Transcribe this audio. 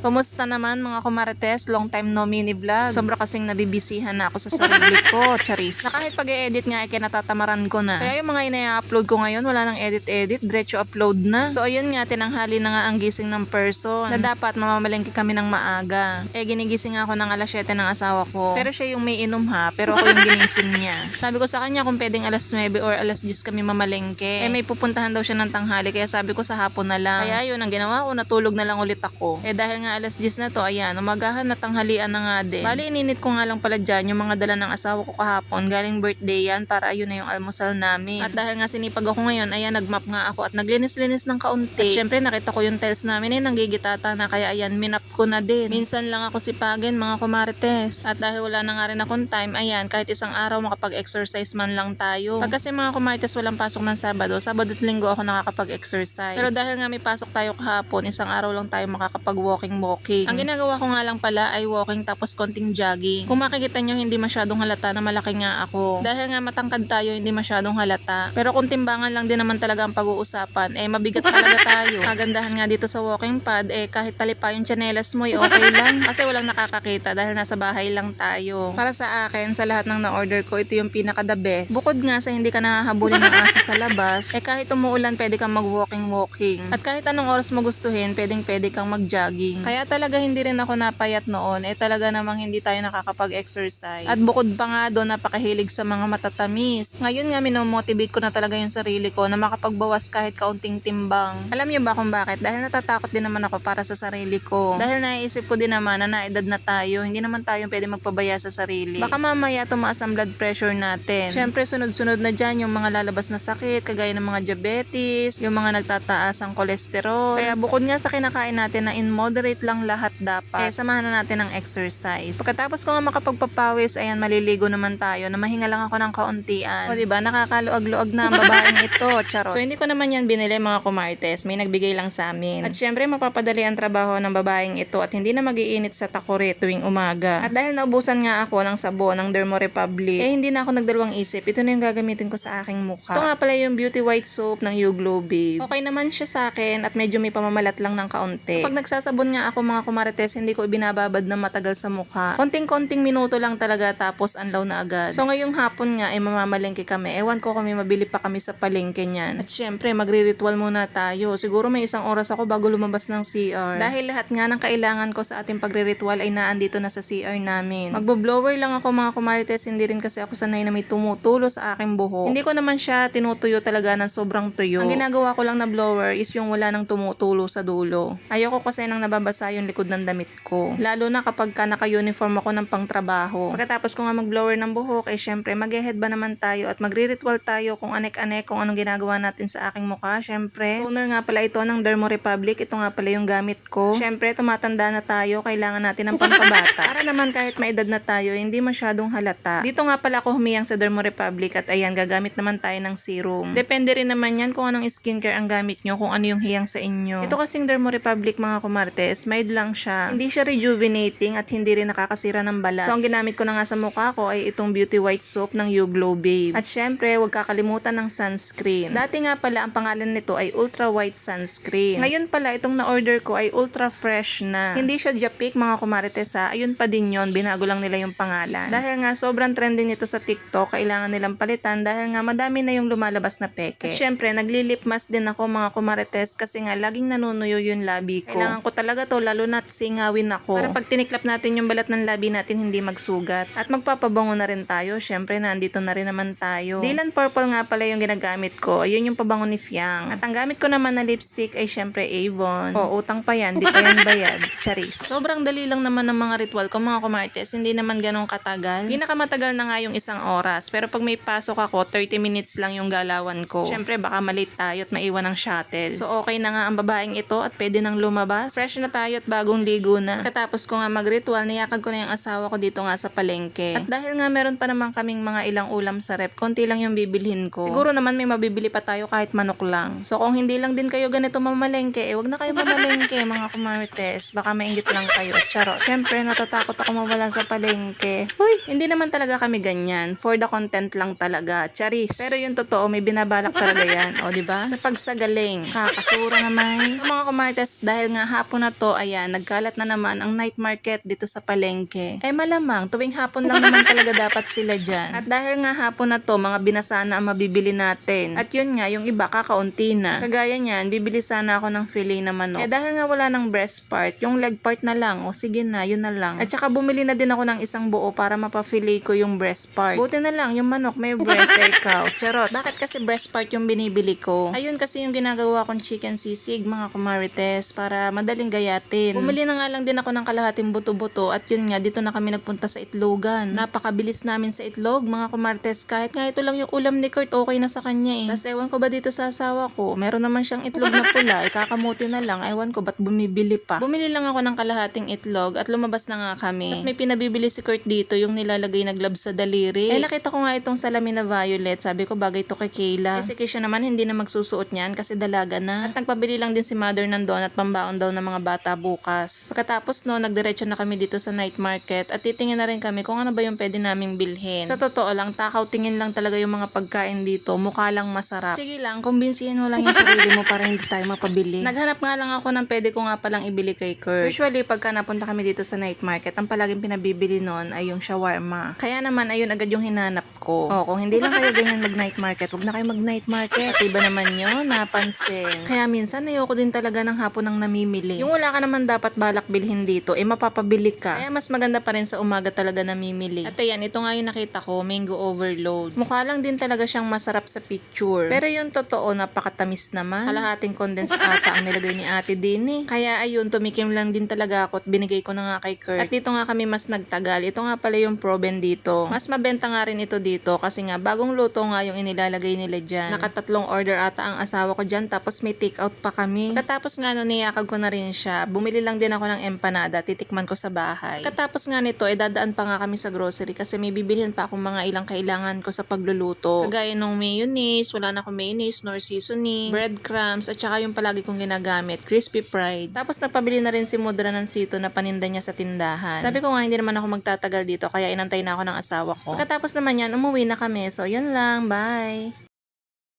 Kumusta naman mga kumarites? Long time no mini vlog. Sobra kasing nabibisihan na ako sa sarili ko, charis. Na kahit pag edit nga, ay kinatatamaran ko na. Kaya yung mga ina-upload ko ngayon, wala nang edit-edit, diretso upload na. So ayun nga, tinanghali na nga ang gising ng person na dapat mamamalengke kami ng maaga. Eh ginigising ako ng alas 7 ng asawa ko. Pero siya yung may inom ha, pero ako yung ginising niya. Sabi ko sa kanya kung pwedeng alas 9 or alas 10 kami mamalengke. Eh may pupuntahan daw siya ng tanghali, kaya sabi ko sa hapon na lang. Kaya yun, ang ginawa ko, natulog na lang ulit ako. Eh dahil nga alas 10 na to, ayan, umagahan na tanghalian na nga din. Bali, ininit ko nga lang pala dyan yung mga dala ng asawa ko kahapon. Galing birthday yan para ayun na yung almusal namin. At dahil nga sinipag ako ngayon, ayan, nagmap nga ako at naglinis-linis ng kaunti. At syempre, nakita ko yung tiles namin eh, nanggigitata na kaya ayan, minap ko na din. Minsan lang ako sipagin, mga kumarites. At dahil wala na nga rin akong time, ayan, kahit isang araw makapag-exercise man lang tayo. Pag kasi mga kumarites walang pasok ng Sabado, Sabado at Linggo ako nakakapag-exercise. Pero dahil nga may pasok tayo kahapon, isang araw lang tayo makakapag-walking-walking. Ang ginagawa ko nga lang pala ay walking tapos konting jogging. Kung makikita nyo, hindi masyadong halata na malaki nga ako. Dahil nga matangkad tayo, hindi masyadong halata. Pero kung timbangan lang din naman talaga ang pag-uusapan, eh mabigat talaga tayo. Kagandahan nga dito sa walking pad, eh kahit talipa yung chanelas mo, eh okay lang. Kasi walang nakakakita dahil nasa bahay lang tayo. Para sa akin, sa lahat ng na-order ko, ito yung pinaka the best. Bukod nga sa hindi ka nahahabulin ng aso sa labas, eh kahit umuulan, pwede kang mag-walking-walking. At kahit anong oras mo gustuhin, pwedeng pwede kang mag-jogging. Kaya talaga hindi rin ako napayat noon, eh talaga namang hindi tayo nakakapag-exercise. At bukod pa nga doon, napakahilig sa mga matatamis. Ngayon nga, minomotivate ko na talaga yung sarili ko na makapagbawas kahit kaunting timbang. Alam niyo ba kung bakit? Dahil natatakot din naman ako para sa sarili ko. Dahil naisip ko din naman na naedad na tayo, hindi naman tayo pwede magpabaya sa sarili. Baka mamaya tumaas ang blood pressure natin. Siyempre, sunod-sunod na dyan yung mga lalabas na sakit, kagaya ng mga diabetes, yung mga nagtataas ang kolesterol. Kaya bukod nga sa kinakain natin na in moderate lang lahat dapat, eh samahan na natin ng exercise. Pagkatapos ko nga makapagpapawis, ayan, maliligo naman tayo na mahinga lang ako ng kauntian. O diba, nakakaluag-luag na ang babaeng ito, charot. So hindi ko naman yan binili mga kumartes, may nagbigay lang sa amin. At syempre, mapapadali ang trabaho ng babaeng ito at hindi na magiinit sa takore tuwing umaga. At dahil naubusan nga ako ng sabon ng Dermo Republic, eh hindi na ako nagdalawang isip. Ito na yung gagamitin ko sa aking mukha. Ito nga pala yung Beauty White Soap ng You Glow Babe. Okay naman siya sa akin at medyo may pamamalat lang ng kaunti. Pag nagsasabon nga ako mga kumarites, hindi ko ibinababad na matagal sa mukha. Konting-konting minuto lang talaga tapos anlaw na agad. So ngayong hapon nga ay mamamalengke kami. Ewan ko kami mabili pa kami sa palengke niyan. At syempre magre-ritual muna tayo. Siguro may isang oras ako bago lumabas ng CR. Dahil lahat nga ng kailangan ko sa ating pagre-ritual ay naandito na sa CR namin. Magbo-blower lang ako mga kumarites, hindi rin kasi ako sanay na may tumutulo sa aking buhok. Hindi ko naman siya tinutuyo talaga ng sobrang tuyo. Ang ginagawa ko lang na blower is yung wala nang tumutulo sa dulo. Ayoko kasi nang nababasa yung likod ng damit ko. Lalo na kapag ka naka-uniform ako ng pangtrabaho. Pagkatapos ko nga mag-blower ng buhok, eh syempre mag-head ba naman tayo at magre-ritual tayo kung anek-anek kung anong ginagawa natin sa aking mukha. Syempre, owner nga pala ito ng Dermo Republic. Ito nga pala yung gamit ko. Syempre, tumatanda na tayo. Kailangan natin ng pampabata. Para naman kahit may edad na tayo, hindi masyadong halata. Dito nga pala ako humiyang sa Dermo Republic at ayan, gagamit naman tayo ng serum. Depende rin naman yan kung anong skincare ang gamit nyo, kung ano yung hiyang sa inyo. Ito kasing Dermo Republic mga kumartes, mild lang siya. Hindi siya rejuvenating at hindi rin nakakasira ng balat. So ang ginamit ko na nga sa mukha ko ay itong Beauty White Soap ng You Glow Babe. At syempre, huwag kakalimutan ng sunscreen. Dati nga pala ang pangalan nito ay Ultra White Sunscreen. Ngayon pala itong na-order ko ay Ultra Fresh na. Hindi siya Japik mga kumarites ha. Ayun pa din yon binago lang nila yung pangalan. Dahil nga sobrang trending nito sa TikTok, kailangan nilang palitan dahil nga madami na yung lumalabas na peke. At syempre, nagli-lip mask din ako mga kumarites kasi nga laging nanunuyo yung labi ko. Kailangan ko talaga to lalo na singawin ako. Para pag tiniklap natin yung balat ng labi natin hindi magsugat. At magpapabango na rin tayo. Syempre, nandito na rin naman tayo. Dylan Purple nga pala yung ginagamit ko. Ayun yung pabango ni Fiang. At ang gamit ko naman na lipstick ay syempre Avon. O, utang pa yan. Di pa yan bayad. Charis. Sobrang dali lang naman ng mga ritual ko mga kumartes. Hindi naman ganong katagal. Pinakamatagal na nga yung isang oras. Pero pag may pasok ako, 30 minutes lang yung galawan ko. Syempre, baka malate tayo at maiwan ng shuttle. So, okay na nga ang babaeng ito at pwede nang lumabas. Fresh na tayo at bagong ligo na. Katapos ko nga mag-ritual, niyakag ko na yung asawa ko dito nga sa palengke. At dahil nga meron pa naman kaming mga ilang ulam sa rep, konti lang yung bibilhin ko. Siguro naman may mabibili pa tayo kahit manok lang. So, kung hindi lang din kayo ganito mamalengke, eh, wag na kayo mamalengke, mga kumartes. Baka mainggit lang kayo. Charo. Syempre, natatakot ako mawala sa palengke. Uy, hindi naman talaga kami ganyan. For the content lang talaga. Charis. Pero yung totoo, may binabalak talaga yan. O, di ba? Sa pagsagaling. Kakasura naman. So, mga kumartes, dahil nga hapon na to, ayan, nagkalat na naman ang night market dito sa palengke. Eh malamang, tuwing hapon lang naman talaga dapat sila dyan. At dahil nga hapon na to, mga binasa na ang mabibili natin. At yun nga, yung iba kakaunti na. Kagaya niyan, bibili sana ako ng filet na manok. Eh dahil nga wala ng breast part, yung leg part na lang, o sige na, yun na lang. At saka bumili na din ako ng isang buo para mapafilet ko yung breast part. Buti na lang, yung manok may breast, eh ikaw. Charot, bakit kasi breast part yung binibili ko? Ayun kasi yung ginagawa kong chicken sisig, mga kumarites, para madaling gayatin. Bumili na nga lang din ako ng kalahating buto-buto at yun nga, dito na kami nagpunta sa itlogan. Napakabilis namin sa itlog, mga kumarites, kahit nga ito lang yung ulam ni Kurt, okay na sa kanya eh. Tapos ewan ko ba dito sa asawa ko, meron naman siyang itlog na pula, ikakamuti na lang, ewan ko ba't bumibili pa. Bumili lang ako ng kalahating itlog at lumabas na nga kami. Tapos may pinabibili si Kurt dito, yung nilalagay na gloves sa daliri. Eh nakita ko nga itong salamin na violet, sabi ko bagay to kay Kayla. Eh si Keisha naman hindi na magsusuot niyan kasi dalaga na. At nagpabili lang din si mother ng donut pambaon daw ng mga bata bukas. Pagkatapos no, nagdiretso na kami dito sa night market at titingin na rin kami kung ano ba yung pwede naming bilhin. Sa totoo lang, takaw tingin lang talaga yung mga pagkain dito, mukha lang masarap. Sige lang, kumbinsihin mo lang yung sarili mo para hindi tayo mapabili. Naghanap nga lang ako ng pwede ko nga palang ibili kay Kurt. Usually, pagka napunta kami dito sa night market, ang palaging pinabibili nun ay yung shawarma. Kaya naman, ayun agad yung hinanap ko. Oh, kung hindi lang kayo ganyan mag night market, wag na kayo mag night market. Iba naman yun, napansin. Kaya minsan, ayoko din talaga ng hapon ng namimili. Yung wala ka naman dapat balak bilhin dito, eh mapapabili ka. Kaya mas maganda pa rin sa umaga talaga namimili. At ayan, ito nga yung nakita ko, mango overload. Mukha lang din talaga siyang masarap sa picture. Pero yung totoo, napakatamis naman. Kalahating condensed ata ang nilagay ni ate din eh. Kaya ayun, tumikim lang din talaga ako at binigay ko na nga kay Kurt. At dito nga kami mas nagtagal. Ito nga pala yung proben dito. Mas mabenta nga rin ito dito kasi nga bagong luto nga yung inilalagay nila dyan. Nakatatlong order ata ang asawa ko dyan tapos may take out pa kami. Katapos nga no, niyakag ko na rin siya. Bumili lang din ako ng empanada, titikman ko sa bahay. Katapos nga nito, eh dadaan pa nga kami sa grocery kasi may bibilhin pa akong mga ilang kailangan ko sa pagluluto. Kagaya ng mayonnaise, wala na akong mayonnaise nor seasoning, breadcrumbs, at saka yung palagi kong ginagamit, crispy fried. Tapos nagpabili na rin si Mudra ng sito na paninda niya sa tindahan. Sabi ko nga hindi naman ako magtatagal dito kaya inantay na ako ng asawa ko. Pagkatapos naman yan, umuwi na kami. So yun lang, bye!